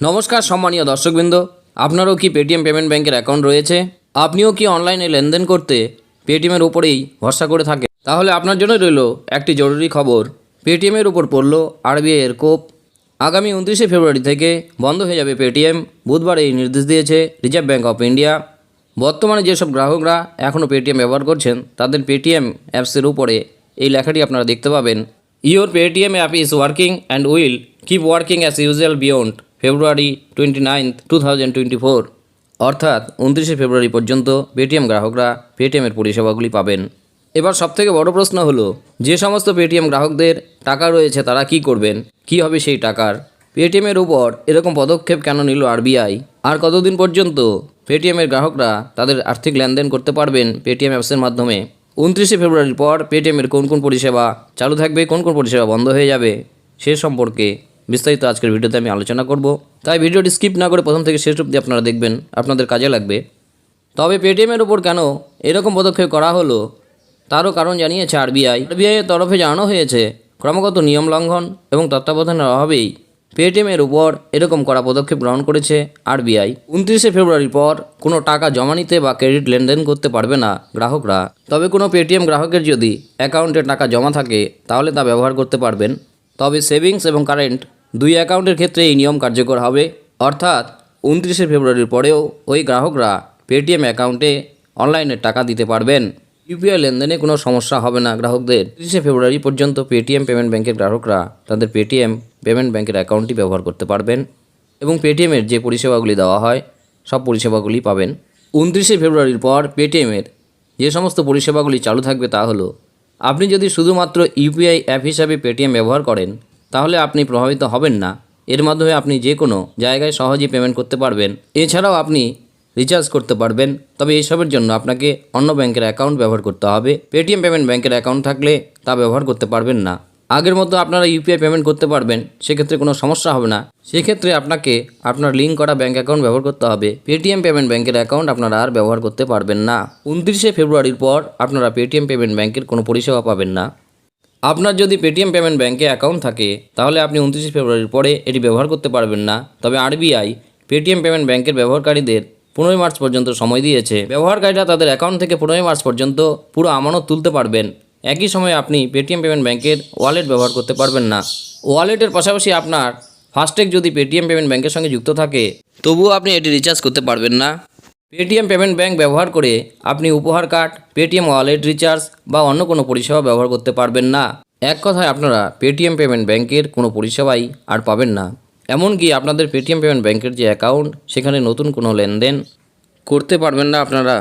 নমস্কার সম্মানীয় দর্শকবৃন্দ, আপনারও কি পেটিএম পেমেন্ট ব্যাংকের অ্যাকাউন্ট রয়েছে? আপনিও কি অনলাইনে লেনদেন করতে পেটিএমের উপরেই ভরসা করে থাকে তাহলে আপনার জন্য রইল একটি জরুরি খবর। পেটিএমের উপর পড়ল এর কোপ। আগামী উনত্রিশে ফেব্রুয়ারি থেকে বন্ধ হয়ে যাবে পেটিএম বুধবার এই নির্দেশ দিয়েছে রিজার্ভ ব্যাঙ্ক অফ ইন্ডিয়া বর্তমানে যেসব গ্রাহকরা এখনও পেটিএম ব্যবহার করছেন, তাদের পেটিএম অ্যাপসের উপরে এই লেখাটি আপনারা দেখতে পাবেন। Your Paytm app is working and will keep working as usual beyond February twenty ninth two thousand twenty four অর্থাৎ উনত্রিশে ফেব্রুয়ারি পর্যন্ত পেটিএম গ্রাহকরা পেটিএমের পরিষেবাগুলি পাবেন। এবার সবথেকে বড় প্রশ্ন হলো, যে সমস্ত পেটিএম গ্রাহকদের টাকা রয়েছে তারা কি করবেন? কি হবে সেই টাকার? পেটিএমের উপর এরকম পদক্ষেপ কেন নিল আরবিআই? আর কতদিন পর্যন্ত পেটিএমের গ্রাহকরা তাদের আর্থিক লেনদেন করতে পারবেন পেটিএম অ্যাপসের মাধ্যমে? উনত্রিশে ফেব্রুয়ারির পর পেটিএমের কোন কোন পরিষেবা চালু থাকবে, কোন কোন পরিষেবা বন্ধ হয়ে যাবে সে সম্পর্কে বিস্তারিত আজকের ভিডিওতে আমি আলোচনা করব। তাই ভিডিওটি স্কিপ না করে প্রথম থেকে শেষ অবধি আপনারা দেখবেন, আপনাদের কাজে লাগবে। তবে পেটিএমের ওপর কেন এরকম পদক্ষেপ করা হলো, তারও কারণ জানিয়েছে আরবিআই আরবিআইয়ের তরফে জানানো হয়েছে, ক্রমাগত নিয়ম লঙ্ঘন এবং তত্ত্বাবধানের অভাবেই পেটিএমের উপর এরকম করা পদক্ষেপ গ্রহণ করেছে আরবিআই উনত্রিশে ফেব্রুয়ারির পর কোনো টাকা জমা নিতে বা ক্রেডিট লেনদেন করতে পারবে না গ্রাহকরা। তবে কোনো পেটিএম গ্রাহকের যদি অ্যাকাউন্টে টাকা জমা থাকে, তাহলে তা ব্যবহার করতে পারবেন। তবে সেভিংস এবং কারেন্ট দুই অ্যাকাউন্টের ক্ষেত্রে এই নিয়ম কার্যকর হবে। অর্থাৎ, উনত্রিশে ফেব্রুয়ারির পরেও ওই গ্রাহকরা পেটিএম অ্যাকাউন্টে অনলাইনে টাকা দিতে পারবেন। ইউপিআই লেনদেনে কোনো সমস্যা হবে না গ্রাহকদের। তিরিশে ফেব্রুয়ারি পর্যন্ত পেটিএম পেমেন্ট ব্যাংকের গ্রাহকরা তাদের পেটিএম পেমেন্ট ব্যাংকের অ্যাকাউন্টটি ব্যবহার করতে পারবেন এবং পেটিএমের যে পরিষেবাগুলি দেওয়া হয়, সব পরিষেবাগুলি পাবেন। উনত্রিশে ফেব্রুয়ারির পর পেটিএমের যে সমস্ত পরিষেবাগুলি চালু থাকবে তা হলো, আপনি যদি শুধুমাত্র ইউপিআই অ্যাপ হিসাবে পেটিএম ব্যবহার করেন তাহলে আপনি প্রভাবিত হবেন না। এর মাধ্যমে আপনি যে কোনো জায়গায় সহজেই পেমেন্ট করতে পারবেন। এছাড়াও আপনি রিচার্জ করতে পারবেন। তবে এইসবের জন্য আপনাকে অন্য ব্যাংকের অ্যাকাউন্ট ব্যবহার করতে হবে। পেটিএম পেমেন্ট ব্যাংকের অ্যাকাউন্ট থাকলে তা ব্যবহার করতে পারবেন না। আগের মতো আপনারা ইউপিআই পেমেন্ট করতে পারবেন, সেক্ষেত্রে কোনো সমস্যা হবে না। সেক্ষেত্রে আপনাকে আপনার লিঙ্ক করা ব্যাঙ্ক অ্যাকাউন্ট ব্যবহার করতে হবে। পেটিএম পেমেন্ট ব্যাংকের অ্যাকাউন্ট আপনারা আর ব্যবহার করতে পারবেন না। উনত্রিশে ফেব্রুয়ারির পর আপনারা পেটিএম পেমেন্ট ব্যাংকের কোনো পরিষেবা পাবেন না। আপনার যদি পেটিএম পেমেন্ট ব্যাঙ্কে অ্যাকাউন্ট থাকে, তাহলে আপনি উনত্রিশে ফেব্রুয়ারির পরে এটি ব্যবহার করতে পারবেন না। তবে আরবিআই পেটিএম পেমেন্ট ব্যাঙ্কের ব্যবহারকারীদের পনেরোই মার্চ পর্যন্ত সময় দিয়েছে। ব্যবহারকারীরা তাদের অ্যাকাউন্ট থেকে পনেরোই মার্চ পর্যন্ত পুরো আমানত তুলতে পারবেন। একই সময়ে আপনি পেটিএম পেমেন্ট ব্যাংকের ওয়ালেট ব্যবহার করতে পারবেন না। ওয়ালেটের পাশাপাশি আপনার ফাস্ট্যাগ যদি পেটিএম পেমেন্ট ব্যাঙ্কের সঙ্গে যুক্ত থাকে, তবুও আপনি এটি রিচার্জ করতে পারবেন না। পেটিএম পেমেন্ট ব্যাঙ্ক ব্যবহার করে আপনি উপহার কার্ড, পেটিএম ওয়ালেট রিচার্জ বা অন্য কোনো পরিষেবা ব্যবহার করতে পারবেন না। এক কথায় আপনারা পেটিএম পেমেন্ট ব্যাঙ্কের কোনো পরিষেবাই আর পাবেন না। এমনকি আপনাদের পেটিএম পেমেন্ট ব্যাঙ্কের যে অ্যাকাউন্ট, সেখানে নতুন কোনো লেনদেন করতে পারবেন না আপনারা।